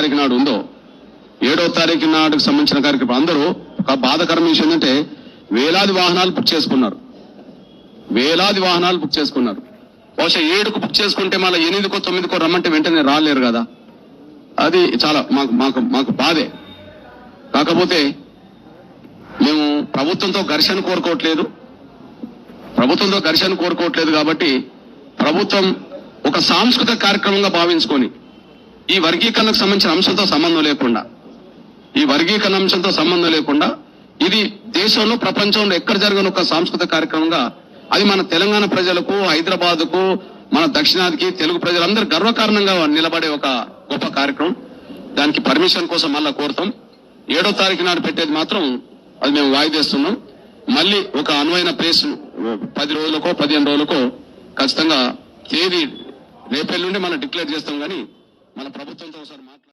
తారీఖు నాడు ఉందో ఏడో తారీఖు నాడుకు సంబంధించిన కార్యక్రమం. అందరూ ఒక బాధకరం విషయం ఏంటంటే వేలాది వాహనాలు బుక్ చేసుకున్నారు. వేలాది వాహనాలు బుక్ చేసుకున్నారు. బహుశా ఏడుకు బుక్ చేసుకుంటే మళ్ళీ ఎనిమిదికో తొమ్మిదికో రమ్మంటే వెంటనే రాలేరు కదా. అది చాలా మాకు మాకు మాకు బాధే. కాకపోతే మేము ప్రభుత్వంతో ఘర్షణ కోరుకోవట్లేదు. ప్రభుత్వంతో ఘర్షణ కోరుకోవట్లేదు కాబట్టి ప్రభుత్వం ఒక సాంస్కృతిక కార్యక్రమంగా భావించుకొని ఈ వర్గీకరణకు సంబంధించిన అంశంతో సంబంధం లేకుండా ఈ వర్గీకరణ అంశంతో సంబంధం లేకుండా ఇది దేశంలో ప్రపంచంలో ఎక్కడ జరగని ఒక సాంస్కృతిక కార్యక్రమంగా అది మన తెలంగాణ ప్రజలకు హైదరాబాద్కు మన దక్షిణాదికి తెలుగు ప్రజలందరూ గర్వకారణంగా నిలబడే ఒక గొప్ప కార్యక్రమం. దానికి పర్మిషన్ కోసం మళ్ళా కోరుతాం. ఏడో తారీఖు నాడు పెట్టేది మాత్రం అది మేము వాయిదేస్తున్నాం మళ్ళీ ఒక అనువైన ప్లేస్ పది రోజులకో పదిహేను రోజులకో ఖచ్చితంగా తేదీ రేపెల్లుండి మనం డిక్లేర్ చేస్తాం కానీ మన ప్రభుత్వంతో ఒకసారి మాట్లాడు